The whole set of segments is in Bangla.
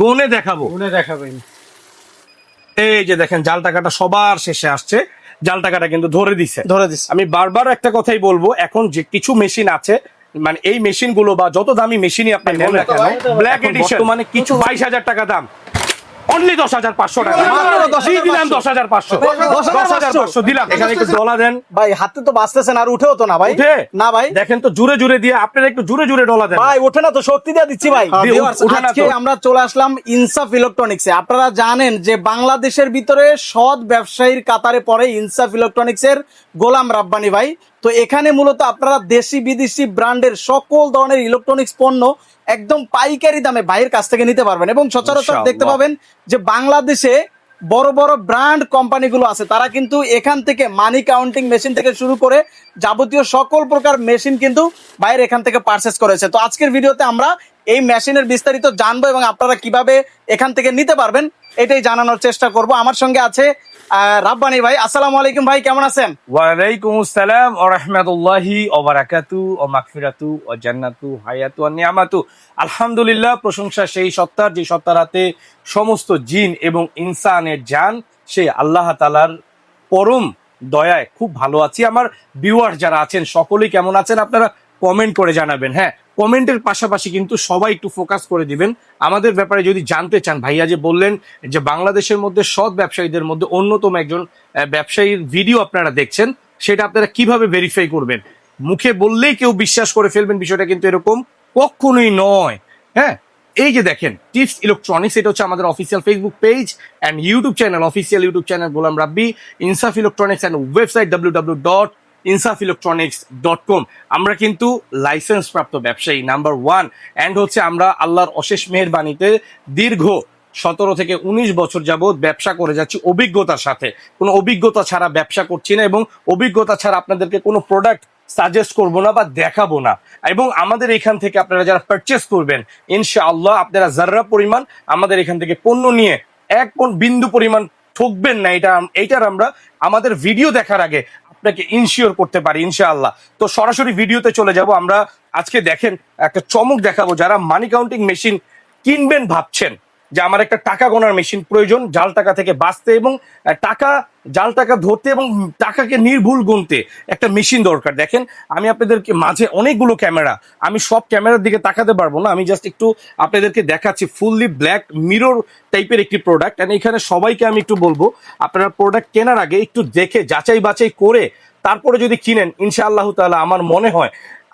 গনে দেখাবো। গুনে দেখাবেন এই যে দেখেন জাল টাকাটা সবার শেষে আসছে। জাল টাকাটা কিন্তু ধরে দিছে। ধরে দিছে। আমি বারবার একটা কথাই বলব এখন যে কিছু মেশিন আছে মানে এই মেশিনগুলো বা যত দামি মেশিনই আপনি নেন না কেন ব্ল্যাক এডিশন মানে কিছু বাইশ হাজার টাকা দাম। অনলি দশ হাজার পাঁচশো টাকা। মাত্র 10,500 দিয়ে দিলাম দশ হাজার পাঁচশো। দশ হাজার পাঁচশো। দিলাম। এখানে একটু ডলা দেন। ভাই হাতে তো বাঁচতেছেন আর উঠেও তো না ভাই। উঠে? না ভাই। দেখেন তো জুড়ে জুড়ে দিয়ে আপনারা একটু জুড়ে জুড়ে ডলা দেন। ভাই ওঠে না তো শক্তি দিয়ে দিচ্ছি ভাই। না আজকে আমরা চলে আসলাম ইনসাফ ইলেকট্রনিক্স। এ আপনারা জানেন যে বাংলাদেশের ভিতরে সৎ ব্যবসায়ীর কাতারে পড়ে ইনসাফ ইলেকট্রনিক্স এর গোলাম রাব্বানি ভাই। তো এখানে মূলত আপনারা দেশি বিদেশি ব্র্যান্ডের সকল ধরনের ইলেকট্রনিক্স পণ্য একদম পাইকারি দামে ভাইয়ের কাছ থেকে নিতে পারবেন এবং সচরাচর দেখতে পাবেন যে বাংলাদেশে বড় বড় ব্র্যান্ড কোম্পানিগুলো আছে তারা কিন্তু এখান থেকে মানি কাউন্টিং মেশিন থেকে শুরু করে যাবতীয় সকল প্রকার মেশিন কিন্তু বাইরে এখান থেকে পারচেস করেছে। তো আজকের ভিডিওতে আমরা এই মেশিনের বিস্তারিত জানব এবং আপনারা কীভাবে এখান থেকে নিতে পারবেন এটাই জানানোর চেষ্টা করব। আমার সঙ্গে আছে রাব্বানি ভাই, আসসালামু আলাইকুম ভাই, কেমন আছেন? ওয়ালাইকুম আসসালাম ও রহমতুল্লাহি ও বারাকাতু ও মাগফিরাতু ও জান্নাতু, হায়াতু ও নিয়ামাতু। আলহামদুলিল্লাহ, প্রশংসা সেই সত্তার, যে সত্তার হাতে সমস্ত জিন এবং ইনসানের জান সেই আল্লাহ তালার পরম দয়ায় খুব ভালো আছি। আমার ভিউয়ার যারা আছেন, সকলেই কেমন আছেন আপনারা কমেন্ট করে জানাবেন হ্যাঁ? কমেন্টের পাশাপাশি কিন্তু সবাই একটু ফোকাস করে দিবেন। আমাদের ব্যাপারে যদি জানতে চান, ভাইয়া যে বললেন যে বাংলাদেশের মধ্যে সৎ ব্যবসায়ীদের মধ্যে অন্যতম একজন ব্যবসায়ীর ভিডিও আপনারা দেখছেন, সেটা আপনারা কীভাবে ভেরিফাই করবেন? মুখে বললেই কেউ বিশ্বাস করে ফেলবেন, বিষয়টা কিন্তু এরকম কখনোই নয়। হ্যাঁ এই যে দেখেন টিপস ইলেকট্রনিক্স এটা হচ্ছে আমাদের official Facebook page and YouTube channel official YouTube channel Golam Rabbi Insaf electronics and website W W dot Insaf electronics dot com আমরা কিন্তু লাইসেন্স প্রাপ্ত ব্যবসায়ী নাম্বার ওয়ান অ্যান্ড হচ্ছে আমরা আল্লাহর অশেষ মেহরবানিতে দীর্ঘ সতেরো থেকে উনিশ বছর যাবৎ ব্যবসা করে যাচ্ছি অভিজ্ঞতার সাথে। কোনো অভিজ্ঞতা ছাড়া ব্যবসা করছি না এবং অভিজ্ঞতা ছাড়া আপনাদেরকে কোনো প্রোডাক্ট সাজেস্ট করব না বা দেখাবো না। এবং আমাদের এখান থেকে আপনারা যারা পারচেস করবেন, ইনশাআল্লাহ আপনারা যার্রা পরিমাণ আমাদের এখান থেকে পণ্য নিয়ে এক কোন বিন্দু পরিমাণ ঠকবেন না, এটা এইটার আমরা আমাদের ভিডিও দেখার আগে আপনাকে ইনশিওর করতে পারি, ইনশাআল্লাহ। তো সরাসরি ভিডিওতে চলে যাব। আমরা আজকে দেখেন, একটা চমক দেখাবো যারা মানি কাউন্টিং মেশিন কিনবেন ভাবছেন। যে আমার একটা টাকা গোনার মেশিন প্রয়োজন, জাল টাকা থেকে বাঁচতে এবং টাকা, জাল টাকা ধরতে এবং টাকাকে নির্ভুল গুনতে একটা মেশিন দরকার। দেখেন, আমি আপনাদেরকে মাঝে অনেকগুলো ক্যামেরা আমি সব ক্যামেরার দিকে তাকাতে পারব না, আমি জাস্ট একটু আপনাদেরকে দেখাচ্ছি ফুললি ব্ল্যাক মিরর টাইপের একটি প্রোডাক্ট এন্ড এখানে সবাইকে আমি একটু বলব, আপনারা প্রোডাক্ট কেনার আগে একটু দেখে যাচাই বাছাই করে তারপরে যদি কিনেন, ইনশাআল্লাহ তাআলা আমার মনে হয়,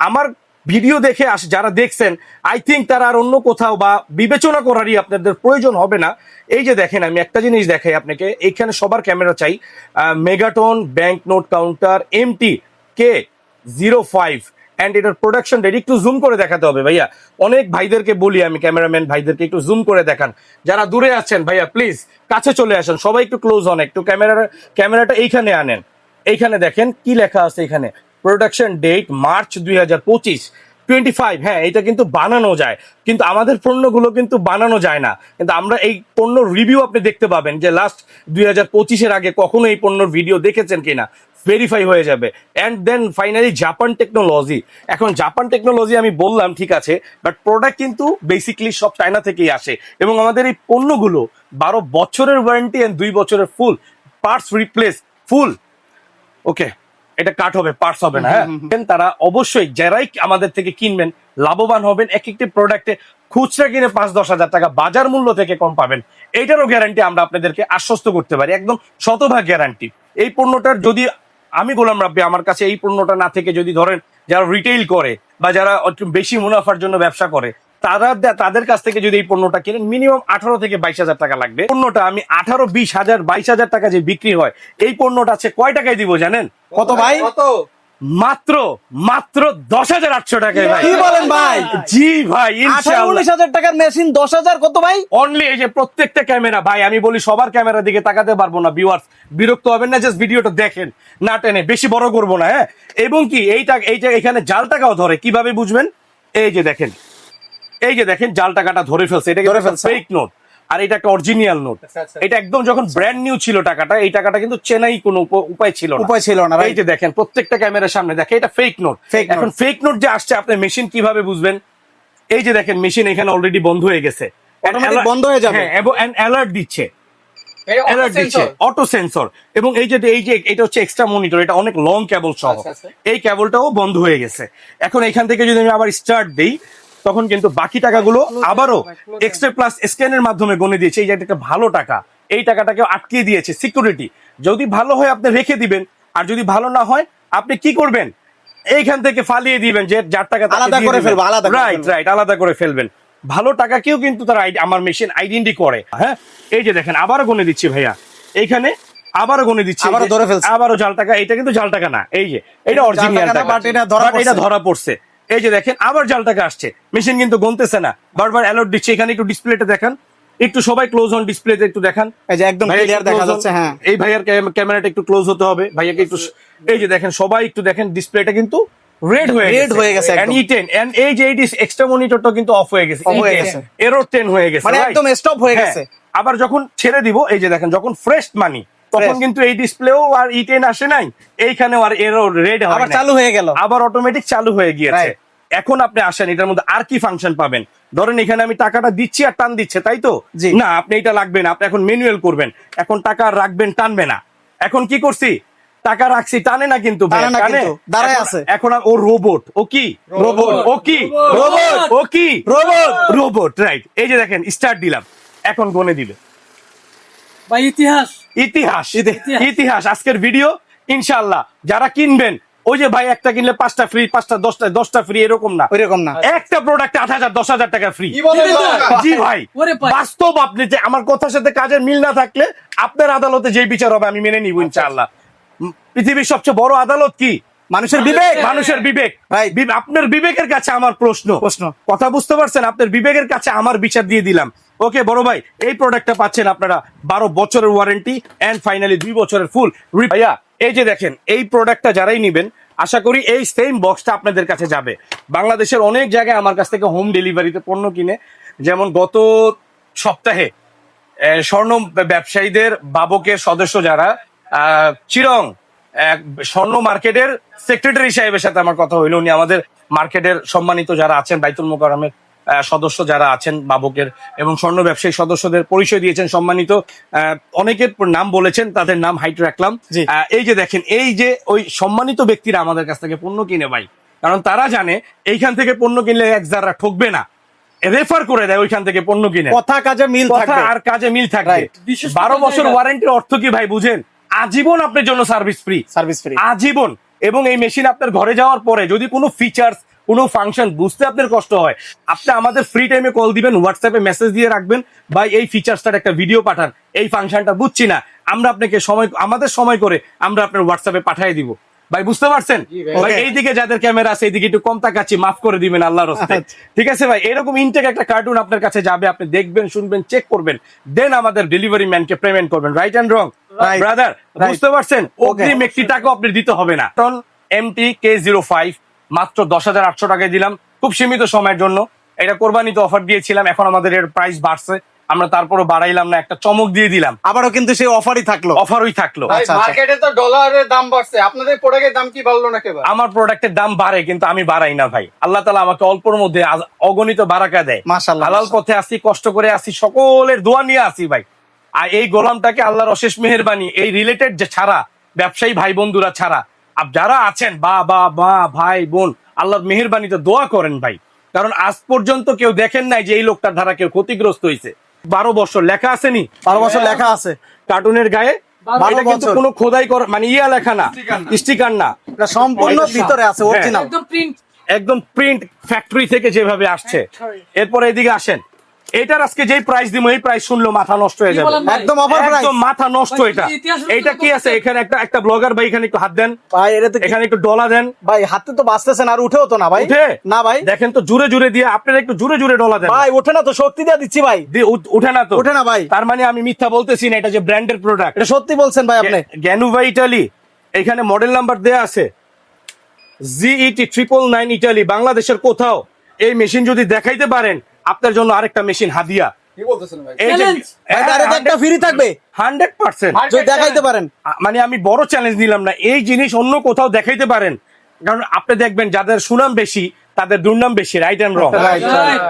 আমার ভিডিও দেখে আস, যারা দেখছেন আই থিঙ্ক তারা আর অন্য কোথাও বা বিবেচনা করারই আপনাদের প্রয়োজন হবে না। এই যে দেখেন, আমি একটা জিনিস দেখাই আপনাকে। এইখানে সবার ক্যামেরা চাই। Megaton bank note counter M T K zero five and এটার প্রোডাকশন রেডি একটু জুম করে দেখাতে হবে ভাইয়া। অনেক ভাইদেরকে বলি আমি ক্যামেরাম্যান ভাইদেরকে একটু জুম করে দেখান। যারা দূরে আছেন ভাইয়া প্লিজ কাছে চলে আসেন। সবাই একটু ক্লোজ হন, একটু ক্যামেরার ক্যামেরাটা এইখানে আনেন। এইখানে দেখেন কি লেখা আছে এখানে। প্রোডাকশন ডেট মার্চ দুই হাজার পঁচিশ টোয়েন্টি ফাইভ হ্যাঁ এটা কিন্তু বানানো যায়। কিন্তু আমাদের পণ্যগুলো কিন্তু বানানো যায় না। কিন্তু আমরা এই পণ্য রিভিউ আপনি দেখতে পাবেন যে লাস্ট দুই হাজার পঁচিশের আগে কখনো এই পণ্যর ভিডিও দেখেছেন কিনা। ভেরিফাই হয়ে যাবে। And then finally Japan technology এখন জাপান টেকনোলজি আমি বললাম, ঠিক আছে বাট প্রোডাক্ট কিন্তু বেসিকলি সব চায়না থেকেই আসে। এবং আমাদের এই পণ্যগুলো বারো বছরের ওয়ারেন্টি অ্যান্ড দুই বছরের ফুল পার্টস রিপ্লেস ফুল ওকে এটা কাট হবে পার্টস হবে না হ্যাঁ? তারা অবশ্যই যারাই আমাদের থেকে কিনবেন লাভবান হবেন এক একটি প্রোডাক্টে খুচরা কিনে পাঁচ দশ হাজার টাকা বাজার মূল্য থেকে কম পাবেন। এইটারও গ্যারান্টি আমরা আপনাদেরকে আশ্বস্ত করতে পারি একদম শতভাগ গ্যারান্টি এই পণ্যটার যদি আমি গোলাম রাব্বি আমার কাছে এই পণ্যটা না থেকে যদি ধরেন যারা রিটেইল করে বা যারা একটু বেশি মুনাফার জন্য ব্যবসা করে তারা তাদের কাছ থেকে যদি এই পণ্যটা কিনেন মিনিমাম আঠারো থেকে বাইশ হাজার টাকা লাগবে। পণ্যটা আমি আঠারো বিশ হাজার বাইশ হাজার টাকা যে বিক্রি হয় এই পণ্যটা আছে কয় টাকায় দিব জানেন? কত ভাই? মাত্র মাত্র দশ হাজার আটশো টাকায় ভাই। কি বলেন ভাই? জি ভাই উনিশ হাজার টাকার মেশিন দশ হাজার কত ভাই? অনলি এই যে প্রত্যেকটা ক্যামেরা ভাই আমি বলি সবার ক্যামেরা দিকে তাকাতে পারব না ভিউয়ার্স বিরক্ত হবেন না জাস্ট ভিডিওটা দেখেন না টেনে। বেশি বড় করব না হ্যাঁ? এবং কি এইটা এইটা এখানে জাল টাকাও ধরে কীভাবে বুঝবেন? এই যে দেখেন এই যে দেখেন জাল টাকাটা ধরে ফেলছে এটা ধরে ফেলছে। ফেক নোট আর এটা একটা অরিজিনাল নোট আচ্ছা, আচ্ছা। এটা একদম যখন ব্র্যান্ড নিউ ছিল টাকাটা এই টাকাটা কিন্তু চেনাই কোনো উপায় ছিল না। উপায় ছিল না এই যে দেখেন প্রত্যেকটা ক্যামেরার সামনে দেখে এটা ফেক নোট এখন ফেক নোট যে আসছে আপনি মেশিন কীভাবে বুঝবেন? এই যে দেখেন মেশিন এখানে অলরেডি বন্ধ হয়ে গেছে। বন্ধ হয়ে যাবে। হ্যাঁ এবং অ্যালার্ট দিচ্ছে। অ্যালার্ট দিচ্ছে। অটো সেন্সর এবং এই যে এই যে এটা হচ্ছে এক্সট্রা মনিটর এটা অনেক লং কেবল সহ। আচ্ছা, আচ্ছা। এই কেবলটাও বন্ধ হয়ে গেছে। এখন এখান থেকে যদি আমি আবার স্টার্ট দেই তখন কিন্তু বাকি টাকাগুলো আবারও এক্সট্রা প্লাস স্ক্যানের মাধ্যমে গণে দিয়েছে। এই যে একটা ভালো টাকা এই টাকাটাকে আটকিয়ে দিয়েছে সিকিউরিটি যদি ভালো হয় আপনি রেখে দিবেন আর যদি ভালো না হয় আপনি কি করবেন? এইখান থেকে ফালিয়ে দিবেন যে যার টাকা আলাদা করে ফেলব, আলাদা রাইট রাইট আলাদা করে ফেলবেন। ভালো টাকাকেও কিন্তু তারা আইডি- আমার মেশিন আইডেন্টি করে। হ্যাঁ? এই যে দেখেন আবারও গুনে দিচ্ছি ভাইয়া। এইখানে আবারও গুনে দিচ্ছি। আবারও ধরে ফেলছে। আবারও জাল টাকা এটা কিন্তু জাল টাকা না। এই যে এটা অরিজিনাল টাকা এটা ধরা পড়ছে। এই যে দেখেন আবার জালটাকে আসছে। মেশিন কিন্তু গুনতেছে না। বারবার অ্যালার্ট দিচ্ছে। এখানে একটু ডিসপ্লেটা দেখান। একটু সবাই ক্লোজ হন ডিসপ্লেতে একটু দেখান। এই যে একদম ক্লিয়ার দেখা যাচ্ছে হ্যাঁ। এই ভাইয়ার ক্যামেরাটা একটু ক্লোজ হতে হবে। ভাইয়াকে একটু এই যে দেখেন সবাই একটু দেখেন ডিসপ্লেটা কিন্তু রেড হয়ে রেড হয়ে গেছে একদম। এন্ড ই10 এন্ড এই যে এই এক্সট্রা মনিটরটা কিন্তু অফ হয়ে গেছে। হয়ে গেছে। এরর 10 হয়ে গেছে মানে একদম স্টপ হয়ে হ্যাঁ, গেছে। আবার যখন ছেড়ে দিব এই যে দেখেন যখন ফ্রেশ মানি তখন কিন্তু এই ডিসপ্লেও আর ই টেন আসে নাই। এইখানেও আর এরর রেড হয় আবার চালু হয়ে গেল। আবার অটোমেটিক চালু হয়ে গিয়েছে. এখন আপনি আসেন এটার মধ্যে আর কি ফাংশন পাবেন? ধরেন এখানে আমি টাকাটা দিচ্ছি আর টান দিচ্ছে তাই তো। না আপনি এটা লাগবে না আপনি এখন ম্যানুয়াল করবেন। এখন টাকা রাখবেন টানবে না। এখন কি করছি? টাকা রাখছি টানে না কিন্তু ভাই, দাঁড়ায় আছে। এখন আর ও রোবট ও কি? Robot। ও কি? রোবট ও কি? রোবট রোবট রাইট এই যে দেখেন স্টার্ট দিলাম। এখন গনে দিবে। বা ইতিহাস। ইতিহাস। ইতিহাস। আজকের ভিডিও ইনশাল্লাহ যারা কিনবেন ওই যে ভাই একটা কিনলে পাঁচটা ফ্রি পাঁচটা দশটা দশটা ফ্রি এরকম না। এরকম না। একটা প্রোডাক্ট আট হাজার দশ হাজার টাকা ফ্রি জি ভাই। বাস্তব আপনি যে আমার কথার সাথে কাজের মিল না থাকলে আপনার আদালতে যে বিচার হবে আমি মেনে নিব ইনশাল্লাহ পৃথিবীর সবচেয়ে বড় আদালত কি? মানুষের বিবেক। মানুষের বিবেক. বি- আপনার বিবেকের কাছে আমার প্রশ্ন। প্রশ্ন। কথা বুঝতে পারছেন? আপনার বিবেকের কাছে আমার বিচার দিয়ে দিলাম। ওকে বড় ভাই এই প্রোডাক্টটা পাচ্ছেন আপনারা বারো বছরের ওয়ারেন্টি এন্ড ফাইনালি দুই বছরের ফুল ভাইয়া এই যে দেখেন এই প্রোডাক্টটা যারাই নিবেন আশা করি এই সেম বক্সটা আপনাদের কাছে যাবে। বাংলাদেশের অনেক জায়গায় আমার কাছ থেকে হোম ডেলিভারিতে পণ্য কিনে যেমন গত সপ্তাহে আহ, স্বর্ণ ব্যবসায়ীদের বাবকের সদস্য যারা আহ, চিরং স্বর্ণ মার্কেটের সেক্রেটারি সাহেবের সাথে আমার কথা হইল। উনি আমাদের মার্কেটের সম্মানিত যারা আছেন বাইতুল মোকারমের সদস্য যারা আছেন বাবকের এবং স্বর্ণ ব্যবসায়ী সদস্যদের পরিচয় দিয়েছেন সম্মানিত। অনেকের নাম বলেছেন তাদের নাম হাইট রাখলাম। এই যে দেখেন এই যে ওই সম্মানিত ব্যক্তিরা আমাদের কাছ থেকে পণ্য কিনে ভাই কারণ তারা জানে এইখান থেকে পণ্য কিনলে এক যারা ঠকবে না। রেফার করে দেয় ওইখান থেকে পণ্য কিনে। কথা কাজে মিল কথা আর কাজে মিল. বিশেষ বারো বছর ওয়ারেন্টির অর্থ কি ভাই বুঝেন? আজীবন আপনার জন্য সার্ভিস ফ্রি সার্ভিস ফ্রি আজীবন। এবং এই মেশিন আপনার ঘরে যাওয়ার পরে যদি কোনো ফিচার্স কোনো ফাংশন বুঝতে আপনার কষ্ট হয় আপনি আমাদের ফ্রি টাইমে কল দিবেন হোয়াটসঅ্যাপে মেসেজ দিয়ে রাখবেন বা এই ফিচার্সটার একটা ভিডিও পাঠান। এই ফাংশনটা বুঝছি না আমরা আপনাকে সময় আমাদের সময় করে আমরা আপনার হোয়াটসঅ্যাপে পাঠিয়ে দিব। ভাই বুঝতে পারছেন? ভাই. এইদিকে যাদের ক্যামেরা আছে এইদিকে একটু কম তাকাচ্ছি মাফ করে দিবেন আল্লাহর হস্তে। আচ্ছা। ঠিক আছে ভাই? এরকম ইনটেক একটা কার্টুন আপনার কাছে যাবে আপনি দেখবেন শুনবেন চেক করবেন দেন আমাদের ডেলিভারি ম্যানকে পেমেন্ট করবেন। Right and wrong. ব্রাদার বুঝতে পারছেন? অগ্রিম একটি টাকা আপনি দিতে হবে না। এমটি কে জিরো ফাইভ মাত্র দশ হাজার আটশো টাকায় দিলাম। খুব সীমিত সময়ের জন্য। এটা কোরবানিতে অফার দিয়েছিলাম এখন আমাদের এর প্রাইস বাড়ছে। আমরা তারপরও বাড়াইলাম না একটা চমক দিয়ে দিলাম। আবারও কিন্তু সেই অফারই থাকল। অফারই থাকল। ভাই আচ্ছা, আচ্ছা। মার্কেটে তো ডলারের দাম বাড়ছে। আপনাদের প্রোডাক্টের দাম কি বাড়লো না কেবল? আমার প্রোডাক্টের দাম বাড়ে কিন্তু আমি বাড়াই না ভাই। আল্লাহ তালা আমাকে অল্পর মধ্যে অগণিত বারাকা দেয়। মাশাআল্লাহ, হালাল পথে আসি কষ্ট করে আসি সকলের দোয়া নিয়ে আসি ভাই। আর এই গোলামটাকে আল্লাহর অশেষ মেহেরবানি এই রিলেটেড যে ছাড়া ব্যবসায়ী ভাই বন্ধুরা ছাড়া আর যারা আছেন বা বা বা ভাই বোন আল্লাহর মেহেরবানিতে দোয়া করেন ভাই। কারণ আজ পর্যন্ত কেউ দেখেন নাই যে এই লোকটার ধারা কেউ ক্ষতিগ্রস্ত হয়েছে বারো বছর লেখা আসেনি বারো বছর লেখা আছে। কার্টুনের গায়ে? এটা কিন্তু। কোনো খোদাই কর মানে ইয়া লেখা না স্টিকার না। এটা সম্পূর্ণ ভিতরে আছে হ্যাঁ। অরিজিনাল একদম প্রিন্ট একদম প্রিন্ট ফ্যাক্টরি থেকে যেভাবে আসছে। এরপরে এদিকে আসেন। এটার আজকে যেই প্রাইস দিব এই প্রাইস শুনলো মাথা নষ্ট হয়ে যাবে। একদম অফার প্রাইস একদম মাথা নষ্ট এটা। এটা কি আছে? এখানে একটা একটা ব্লগার ভাই এখানে একটু হাত দেন। ভাই এটা তো এখানে একটু ডলা দেন। ভাই হাতে তো বাঁচতেছেন আর উঠেও তো না ভাই। উঠে? না ভাই। দেখেন তো জুড়ে জুড়ে দিয়ে আপনারা একটু জুড়ে জুড়ে ডলা দেন। ভাই ওঠে না তো শক্তি দিয়ে দিচ্ছি ভাই। উঠ- না তো। ওঠে না ভাই। তার মানে আমি মিথ্যা বলতেছি না এটা যে ব্র্যান্ডের প্রোডাক্ট এটা সত্যি বলছেন ভাই আপনি। গ্যানুভা ইটালি এখানে মডেল নাম্বার দেয়া আছে। জিইটি ট্রিপল নাইন ইটালি বাংলাদেশের কোথাও। এই মেশিন যদি দেখাইতে পারেন আপনার জন্য আরেকটা মেশিন হাদিয়া। দেখাইতে পারেন। মানে আমি বড় চ্যালেঞ্জ নিলাম না এই জিনিস অন্য কোথাও দেখাইতে পারেন। কারণ আপনি দেখবেন যাদের সুনাম বেশি তাদের দুর্নাম বেশি রাইট অ্যান্ড রং.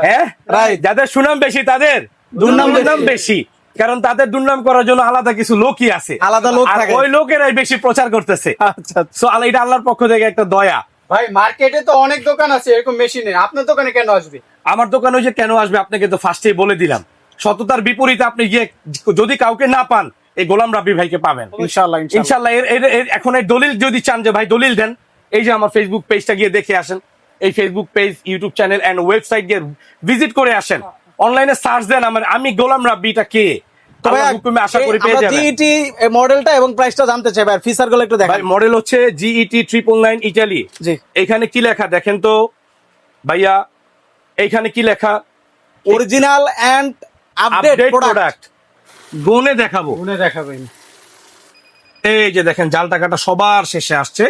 হ্যাঁ. যাদের সুনাম বেশি তাদের দুর্নাম দুর্নাম বেশি। বেশি। কারণ তাদের দুর্নাম করার জন্য আলাদা কিছু লোকই আছে। আলাদা লোক ওই লোকেরাই বেশি প্রচার করতেছে। আচ্ছা এটা আল্লাহর পক্ষ থেকে একটা দয়া। ভাই মার্কেটে তো অনেক দোকান আছে এরকম মেশিনে। আপনার দোকানে কেন আসবে? আমার দোকানে ওই যে কেন আসবে আপনাকে তো ফার্স্টেই বলে দিলাম। সততার বিপরীতে আপনি গিয়ে যদি কাউকে না পান এই গোলাম রাব্বি ভাইকে পাবেন। ইনশাআল্লাহ ইনশাআল্লাহ। ইনশাল্লাহ এর এখন এই দলিল যদি চান যে ভাই দলিল দেন এই যে আমার ফেসবুক পেজটা গিয়ে দেখে আসেন। এই Facebook page YouTube channel and website গিয়ে ভিজিট করে আসেন। অনলাইনে সার্চ দেন আমার আমি গোলাম রাব্বিটা কে? জিইটি মডেলটা এবং প্রাইসটা জানতে চাই ভাই ফিচারগুলো একটু ভাই দেখান মডেল হচ্ছে E G E T triple nine Italy এখানে কি লেখা দেখেন তো? ভাইয়া এইখানে কি লেখা? Original and update update product product গুনে দেখাবো। দেখাবেন এই যে দেখেন জাল টাকাটা সবার শেষে আসছে।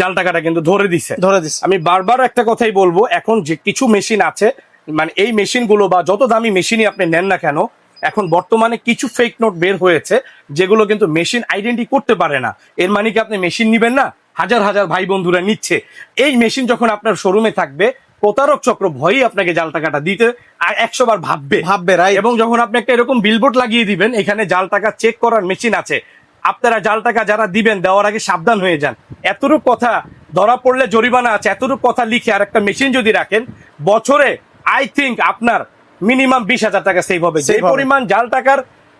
জাল টাকাটা কিন্তু ধরে দিছে। ধরে দিস আমি বারবার একটা কথাই বলব এখন যে কিছু মেশিন আছে মানে এই মেশিনগুলো বা যত দামি মেশিনই আপনি নেন না কেন এখন বর্তমানে কিছু ফেক নোট বের হয়েছে যেগুলো কিন্তু মেশিন আইডেন্টি করতে পারে না। এর মানে কি আপনি মেশিন নিবেন না? হাজার হাজার ভাই বন্ধুরা নিচ্ছে। এই মেশিন যখন আপনার শোরুমে থাকবে প্রতারক চক্র ভয়ই আপনাকে জাল টাকাটা দিতে আর একশো বার ভাববে। ভাববে রাইট এবং যখন আপনি একটা এরকম বিলবোর্ড লাগিয়ে দিবেন এখানে জাল টাকা চেক করার মেশিন আছে। আপনারা জাল টাকা যারা দিবেন দেওয়ার আগে সাবধান হয়ে যান। এতটুকু কথা ধরা পড়লে জরিমানা আছে এতটুকু কথা লিখে আর একটা মেশিন যদি রাখেন বছরে আই থিঙ্ক আপনার মিনিমাম বিশ হাজার টাকা সেভ হবে। যে পরিমাণ জাল টাকার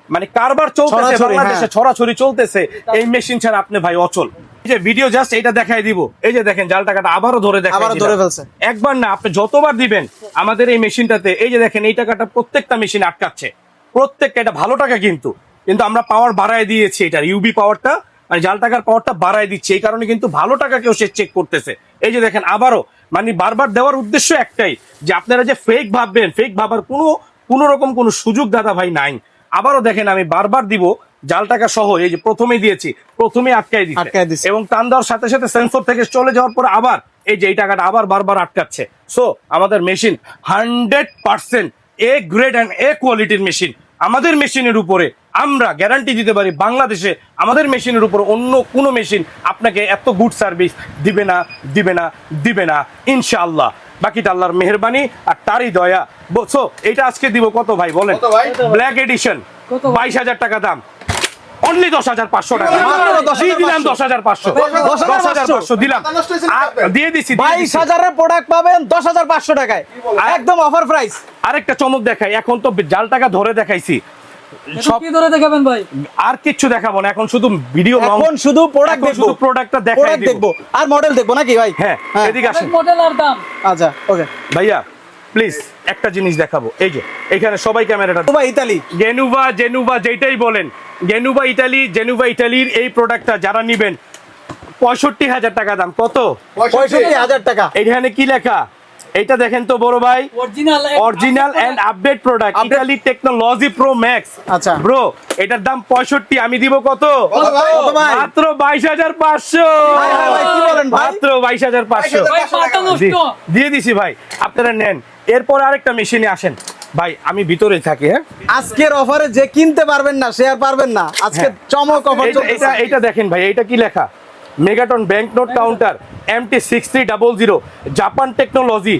মানে কারবার চলতেছে ছড়াছড়ি, বাংলাদেশে হ্যাঁ। ছড়াছড়ি চলতেছে এই মেশিন ছাড়া আপনি ভাই অচল। এই যে ভিডিও জাস্ট এটা দেখাই দিব। এই যে দেখেন জাল টাকাটা আবারও ধরে দেখাই আবারও ধরে ফেলছে। একবার না আপনি যতবার দিবেন আমাদের এই মেশিনটাতে এই যে দেখেন এই টাকাটা প্রত্যেকটা মেশিন আটকাচ্ছে। প্রত্যেকটা এটা ভালো টাকা কিন্তু। কিন্তু আমরা পাওয়ার বাড়ায় দিয়েছি এটা ইউবি পাওয়ারটা মানে জাল টাকার পাওয়ারটা বাড়ায় দিচ্ছে। এই কারণে কিন্তু ভালো টাকা কেউ সে চেক করতেছে। এই যে দেখেন আবারও মানে বারবার দেওয়ার উদ্দেশ্য একটাই যে আপনারা যে ফেক ভাববেন ফেক ভাবার কোনো কোনো রকম কোনো সুযোগ দাদা ভাই নাই। আবারও দেখেন আমি বারবার দিব জাল টাকা সহ এই যে প্রথমেই দিয়েছি প্রথমে আটকাই দিচ্ছে। এবং টান দেওয়ার সাথে সাথে সেন্সর থেকে চলে যাওয়ার পর আবার এই যে এই টাকাটা আবার বারবার আটকাচ্ছে। সো আমাদের machine hundred percent A grade and A কোয়ালিটির মেশিন আমাদের মেশিনের উপরে আমরা গ্যারান্টি দিতে পারি বাংলাদেশে আমাদের মেশিনের উপরে অন্য কোনো মেশিন আপনাকে এত গুড সার্ভিস দিবে না দিবে না দিবে না। ইনশাআল্লাহ। বাকিটা আল্লাহর মেহরবানি আর তারই দয়া। সো এটা আজকে দিব কত ভাই বলেন? ব্ল্যাক এডিশন বাইশ হাজার টাকা দাম। অনলি দশ হাজার পাঁচশো টাকা। মাত্র 10,500 দিয়ে দিলাম দশ হাজার পাঁচশো। দশ হাজার পাঁচশো। দিলাম? দিয়ে দিছি বাইশ হাজারের প্রোডাক্ট পাবেন দশ হাজার পাঁচশো টাকায়। একদম অফার প্রাইস আরেকটা চমক দেখাই এখন তো জাল টাকা ধরে দেখাইছি। সব কি ধরে দেখাবেন ভাই? আর কিচ্ছু দেখাবো না এখন শুধু ভিডিও এখন শুধু প্রোডাক্ট দেখব। শুধু প্রোডাক্টটা দেখাই দেখব। আর মডেল দেখব নাকি ভাই? হ্যাঁ হ্যাঁ। এদিকে আসেন। মডেল আর দাম। আচ্ছা ওকে ভাইয়া প্লিজ একটা জিনিস দেখাবো। এই যে এখানে সবাই ক্যামেরাটা ইতালি। গেনুভা জেনুভা যেটাই বলেন গেনুভা ইটালি জেনুভা ইটালির এই প্রোডাক্টটা যারা নিবেন পঁয়ষট্টি হাজার টাকা দাম। কত? পঁয়ষট্টি হাজার টাকা। এখানে কি লেখা? এটা দেখেন তো বড় ভাই। Original original and update product Italy technology pro max আচ্ছা। ব্রো এটার দাম পঁয়ষট্টি আমি দিব কত? কত ভাই? কত ভাই? মাত্র বাইশ হাজার পাঁচশো। হায় হায় ভাই, কি বলেন ভাই? মাত্র বাইশ হাজার পাঁচশো। 22,500 ভাই পাতা নষ্ট। দিয়ে দিছি ভাই আপনারা নেন। এরপর আরেকটা মেশিনে আসেন। ভাই আমি ভিতরে থাকি হ্যাঁ? আজকের অফারে যে কিনতে পারবেন না সে আর পারবেন না। আজকে হ্যাঁ। চমক অফার এটা এটা দেখেন ভাই এটা কি লেখা? Megaton bank note counter M T six three double zero Japan technology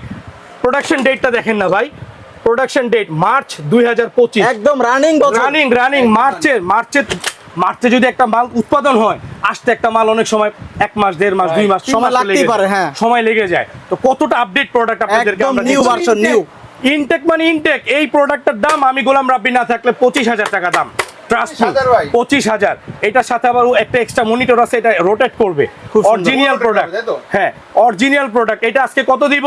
production ডেটটা দেখেন না ভাই। প্রোডাকশন ডেট মার্চ দুই হাজার পঁচিশ। একদম রানিং রানিং রানিং মার্চের মার্চের মার্চে যদি একটা মাল উৎপাদন হয় আসতে একটা মাল অনেক সময় এক মাস দেড় মাস দুই মাস সময় মাস তো লাগতেই লেগে পারে। হ্যাঁ। সময় লেগে যায়। তো কতটা আপডেট প্রোডাক্ট আপনাদেরকে আমরা নিউ ভার্সন নিউ ইনটেক মানে ইনটেক এই প্রোডাক্টের দাম আমি গোলাম রাব্বি না থাকলে পঁচিশ হাজার টাকা দাম। ট্রাস্ট 25,000 ভাই। পঁচিশ হাজার। এটার সাথে আবার একটা এক্সট্রা মনিটর আছে এটা রোটেট করবে। Original product? হ্যাঁ অরিজিনাল প্রোডাক্ট এটা আজকে কত দিব?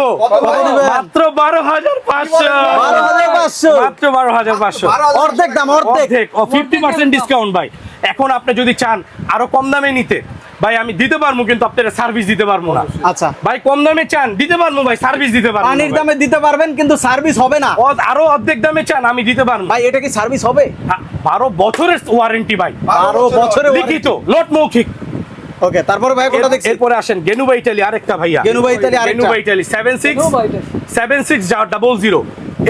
মাত্র বারো হাজার পাঁচশো। 12,500 মাত্র বারো হাজার পাঁচশো। অর্ধেক দাম অর্ধেক। অর্ধেক। ফিফটি পার্সেন্ট ডিসকাউন্ট ভাই। এখন আপনি যদি চান আরও কম দামে নিতে ভাই আমি দিতে পারব কিন্তু আপনারা সার্ভিস দিতে পারব না। আচ্ছা। ভাই কম দামে চান দিতে পারব ভাই সার্ভিস দিতে পারব পানির দামে দিতে পারবেন কিন্তু সার্ভিস হবে না। আরও অর্ধেক দামে চান আমি দিতে পারব। ভাই এটা কি সার্ভিস হবে? হ্যাঁ, বারো বছরের ওয়ারেন্টি ভাই। বারো বছরে লিখিত নোট মৌখিক। ওকে তারপরে ভাই কোনটা দেখছি। এরপরে আসেন গেনুবা ইটালি আরেকটা ভাইয়া। গেনুবা ইতালি আরেকটা। গেনুবা Italy seven six গেনুবা Italy. Seven six double zero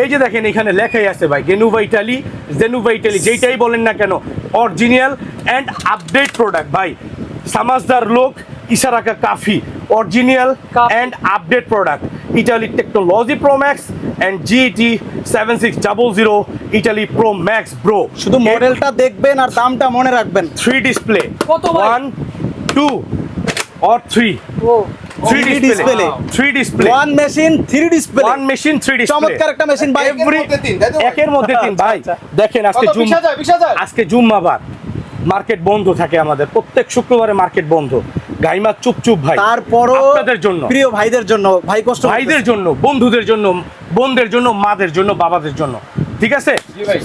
এই যে দেখেন এখানে লেখাই আছে ভাই গেনুবা ইটালি জেনুবা ইটালি যেটাই বলেন না কেন অরিজিনাল অ্যান্ড আপডেট প্রোডাক্ট ভাই সামাজদার লোক ইশারাকা কাফি original and update product Italy technology pro max and GT seven six double zero Italy pro max bro শুধু মডেলটা দেখবেন আর দামটা মনে রাখবেন। থ্রি ডিসপ্লে কত one two or three three display three display one machine three display one machine three display চমৎকার একটা মেশিন ভাই? একের মধ্যে তিন ভাই। আচ্ছা, দেখেন আজকে জুম আজকে জুম্মাবার মার্কেট বন্ধ থাকে আমাদের। প্রত্যেক শুক্রবারে মার্কেট বন্ধ। গাইমা চুপ চুপ ভাই। তারপরও আপনাদের জন্য। প্রিয় ভাইদের জন্য ভাই কষ্ট ভাইদের জন্য বন্ধুদের জন্য বোনদের জন্য মাদের জন্য বাবাদের জন্য। ঠিক আছে? জি ভাই।